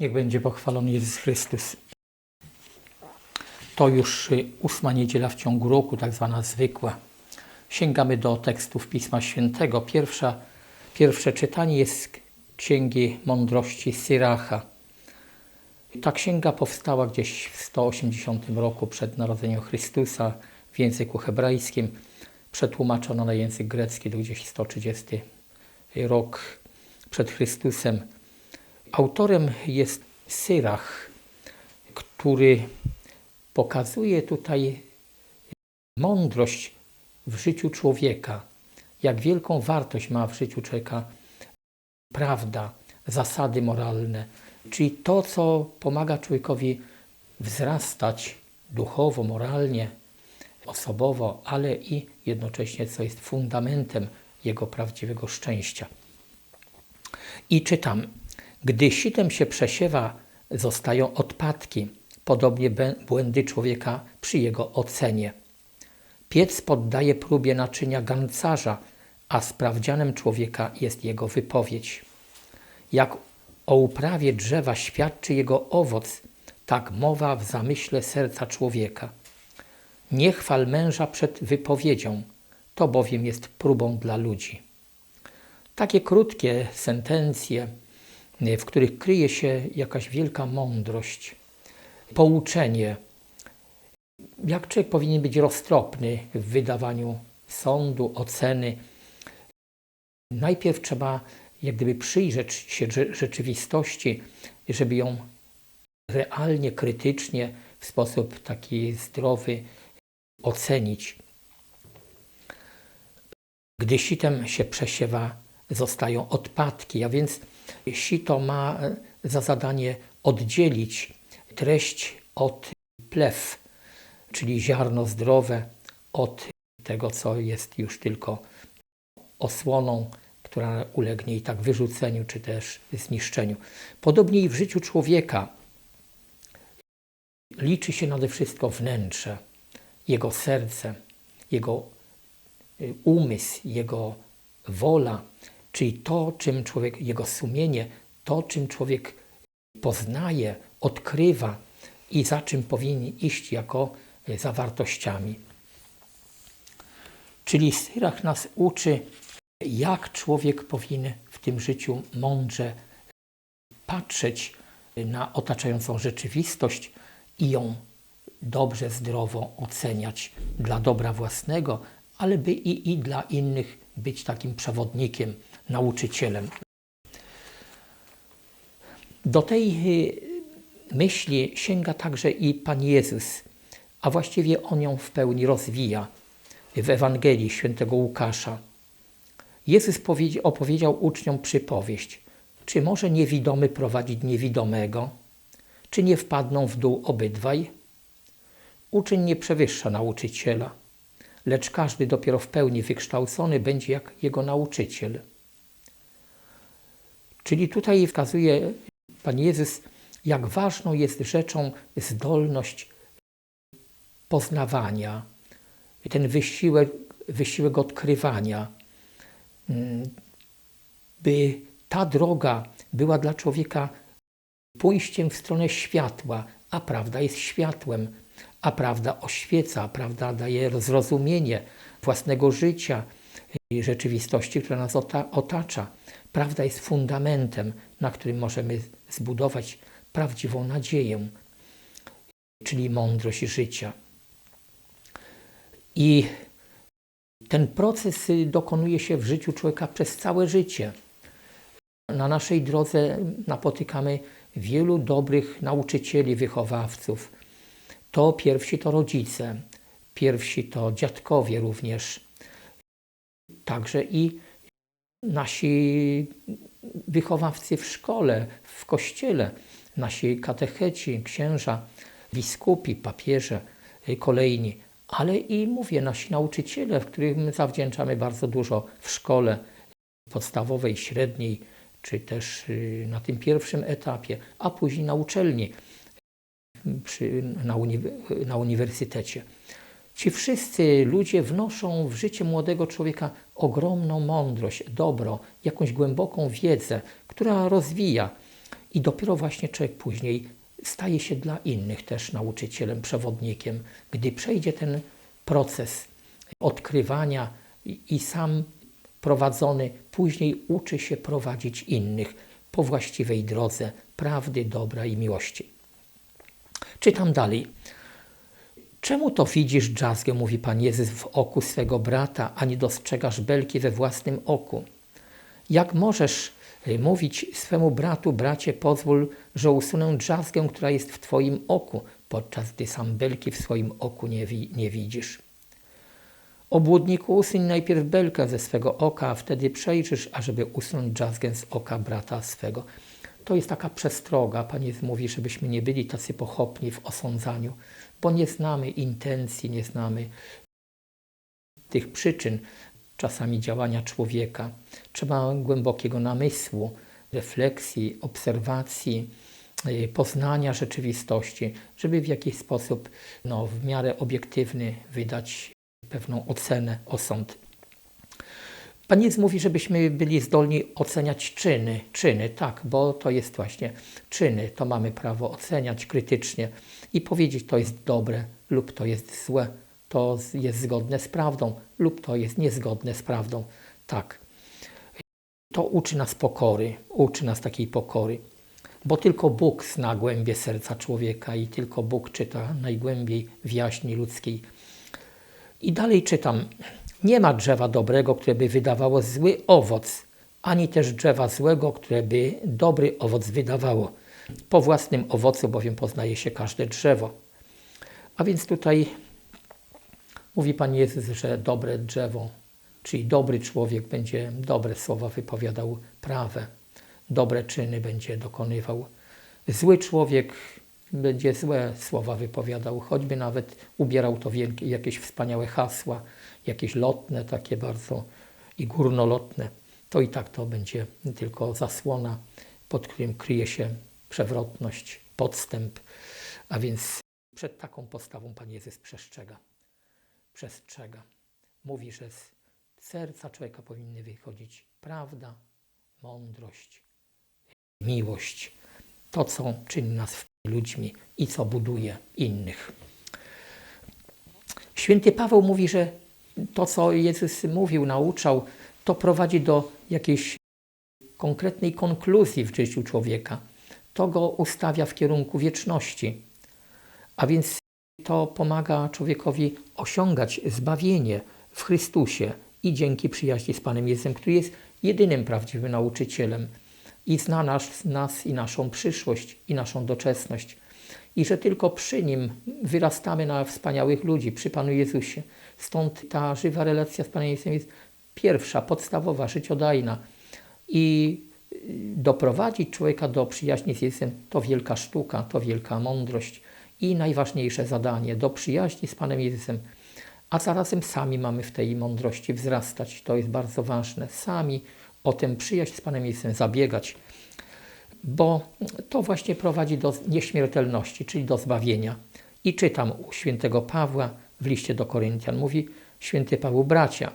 Niech będzie pochwalony Jezus Chrystus. To już ósma niedziela w ciągu roku, tak zwana zwykła. Sięgamy do tekstów Pisma Świętego. Pierwsza, pierwsze czytanie jest z Księgi Mądrości Syracha. Ta księga powstała gdzieś w 180 roku przed narodzeniem Chrystusa w języku hebrajskim. Przetłumaczono na język grecki do gdzieś 130 rok przed Chrystusem. Autorem jest Syrach, który pokazuje tutaj mądrość w życiu człowieka, jak wielką wartość ma w życiu człowieka prawda, zasady moralne, czyli to, co pomaga człowiekowi wzrastać duchowo, moralnie, osobowo, ale i jednocześnie, co jest fundamentem jego prawdziwego szczęścia. I czytam, gdy sitem się przesiewa, zostają odpadki, podobnie błędy człowieka przy jego ocenie. Piec poddaje próbie naczynia garncarza, a sprawdzianem człowieka jest jego wypowiedź. Jak o uprawie drzewa świadczy jego owoc, tak mowa w zamyśle serca człowieka. Nie chwal męża przed wypowiedzią, to bowiem jest próbą dla ludzi. Takie krótkie sentencje, w których kryje się jakaś wielka mądrość, pouczenie, jak człowiek powinien być roztropny w wydawaniu sądu, oceny. Najpierw trzeba jak gdyby przyjrzeć się rzeczywistości, żeby ją realnie, krytycznie, w sposób taki zdrowy ocenić. Gdy sitem się przesiewa, zostają odpadki, a więc sito ma za zadanie oddzielić treść od plew, czyli ziarno zdrowe, od tego, co jest już tylko osłoną, która ulegnie i tak wyrzuceniu, czy też zniszczeniu. Podobnie i w życiu człowieka liczy się nade wszystko wnętrze, jego serce, jego y, umysł, jego wola, czyli to, czym człowiek, jego sumienie, to, czym człowiek poznaje, odkrywa i za czym powinien iść jako za wartościami. Czyli Syrach nas uczy, jak człowiek powinien w tym życiu mądrze patrzeć na otaczającą rzeczywistość i ją dobrze, zdrowo oceniać dla dobra własnego, ale by i, i dla innych być takim przewodnikiem, nauczycielem. Do tej y, myśli sięga także i Pan Jezus, a właściwie On ją w pełni rozwija w Ewangelii świętego Łukasza. Jezus opowiedział uczniom przypowieść. Czy może niewidomy prowadzić niewidomego? Czy nie wpadną w dół obydwaj? Uczeń nie przewyższa nauczyciela, lecz każdy dopiero w pełni wykształcony będzie jak jego nauczyciel. Czyli tutaj wskazuje Pan Jezus, jak ważną jest rzeczą zdolność poznawania, ten wysiłek, wysiłek odkrywania, mm, by ta droga była dla człowieka pójściem w stronę światła, a prawda jest światłem, a prawda oświeca, a prawda daje zrozumienie własnego życia i rzeczywistości, która nas otacza. Prawda jest fundamentem, na którym możemy zbudować prawdziwą nadzieję, czyli mądrość życia. I ten proces dokonuje się w życiu człowieka przez całe życie. Na naszej drodze napotykamy wielu dobrych nauczycieli, wychowawców. To pierwsi to rodzice, pierwsi to dziadkowie również, także i nasi wychowawcy w szkole, w kościele, nasi katecheci, księża, biskupi, papieże, kolejni, ale i mówię, nasi nauczyciele, w którym zawdzięczamy bardzo dużo w szkole podstawowej, średniej, czy też y, na tym pierwszym etapie, a później na uczelni, przy, na, uni na uniwersytecie. Ci wszyscy ludzie wnoszą w życie młodego człowieka ogromną mądrość, dobro, jakąś głęboką wiedzę, która rozwija I dopiero właśnie człowiek później staje się dla innych też nauczycielem, przewodnikiem, gdy przejdzie ten proces odkrywania i, sam prowadzony, później uczy się prowadzić innych po właściwej drodze prawdy, dobra i miłości. Czytam dalej. Czemu to widzisz drzazgę, mówi Pan Jezus, w oku swego brata, a nie dostrzegasz belki we własnym oku? Jak możesz y, mówić swemu bratu, bracie, pozwól, że usunę drzazgę, która jest w Twoim oku, podczas gdy sam belki w swoim oku nie, wi nie widzisz? Obłudniku, usuń najpierw belkę ze swego oka, a wtedy przejrzysz, ażeby usunąć drzazgę z oka brata swego. To jest taka przestroga. Pan Jezus mówi, żebyśmy nie byli tacy pochopni w osądzaniu, bo nie znamy intencji, nie znamy tych przyczyn czasami działania człowieka. Trzeba głębokiego namysłu, refleksji, obserwacji, y, poznania rzeczywistości, żeby w jakiś sposób no, w miarę obiektywny wydać pewną ocenę, osąd. Pan Jezus mówi, żebyśmy byli zdolni oceniać czyny. Czyny, tak, bo to jest właśnie czyny. To mamy prawo oceniać krytycznie i powiedzieć, to jest dobre lub to jest złe, to jest zgodne z prawdą lub to jest niezgodne z prawdą. Tak. To uczy nas pokory, uczy nas takiej pokory, bo tylko Bóg zna głębie serca człowieka i tylko Bóg czyta najgłębiej w jaźni ludzkiej. I dalej czytam. Nie ma drzewa dobrego, które by wydawało zły owoc, ani też drzewa złego, które by dobry owoc wydawało. Po własnym owocu bowiem poznaje się każde drzewo. A więc tutaj mówi Pan Jezus, że dobre drzewo, czyli dobry człowiek będzie dobre słowa wypowiadał prawe, dobre czyny będzie dokonywał. Zły człowiek będzie złe słowa wypowiadał, choćby nawet ubierał to wielkie, jakieś wspaniałe hasła, jakieś lotne, takie bardzo i górnolotne, to i tak to będzie tylko zasłona, pod którym kryje się przewrotność, podstęp. A więc przed taką postawą Pan Jezus przestrzega. Przestrzega. Mówi, że z serca człowieka powinny wychodzić prawda, mądrość, miłość. To, co czyni nas ludźmi i co buduje innych. Święty Paweł mówi, że to, co Jezus mówił, nauczał, to prowadzi do jakiejś konkretnej konkluzji w życiu człowieka. To go ustawia w kierunku wieczności. A więc to pomaga człowiekowi osiągać zbawienie w Chrystusie i dzięki przyjaźni z Panem Jezusem, który jest jedynym prawdziwym nauczycielem i zna nas, nas i naszą przyszłość i naszą doczesność. I że tylko przy Nim wyrastamy na wspaniałych ludzi, przy Panu Jezusie. Stąd ta żywa relacja z Panem Jezusem jest pierwsza, podstawowa, życiodajna. I y, doprowadzić człowieka do przyjaźni z Jezusem to wielka sztuka, to wielka mądrość i najważniejsze zadanie do przyjaźni z Panem Jezusem. A zarazem sami mamy w tej mądrości wzrastać. To jest bardzo ważne. Sami o tę przyjaźń z Panem Jezusem zabiegać, bo to właśnie prowadzi do nieśmiertelności, czyli do zbawienia. I czytam u świętego Pawła w liście do Koryntian, mówi święty Paweł, bracia,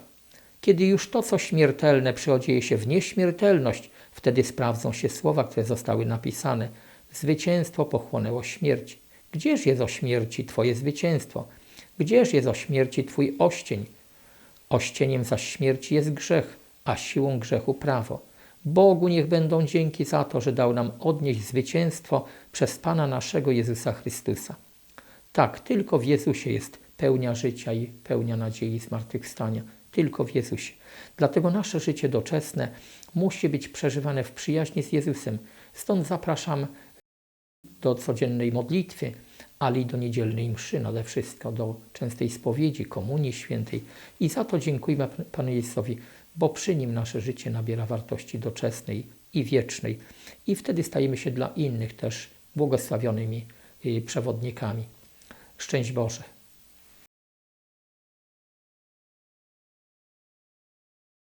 kiedy już to, co śmiertelne przychodzi się w nieśmiertelność, wtedy sprawdzą się słowa, które zostały napisane. Zwycięstwo pochłonęło śmierć. Gdzież jest o śmierci Twoje zwycięstwo? Gdzież jest o śmierci Twój oścień? Ościeniem zaś śmierci jest grzech, a siłą grzechu prawo. Bogu niech będą dzięki za to, że dał nam odnieść zwycięstwo przez Pana naszego Jezusa Chrystusa. Tak, tylko w Jezusie jest pełnia życia i pełnia nadziei zmartwychwstania. Tylko w Jezusie. Dlatego nasze życie doczesne musi być przeżywane w przyjaźni z Jezusem. Stąd zapraszam do codziennej modlitwy, ale i do niedzielnej mszy nade wszystko, do częstej spowiedzi, komunii świętej. I za to dziękujemy Panu Jezusowi, bo przy Nim nasze życie nabiera wartości doczesnej i wiecznej. I wtedy stajemy się dla innych też błogosławionymi y, przewodnikami. Szczęść Boże.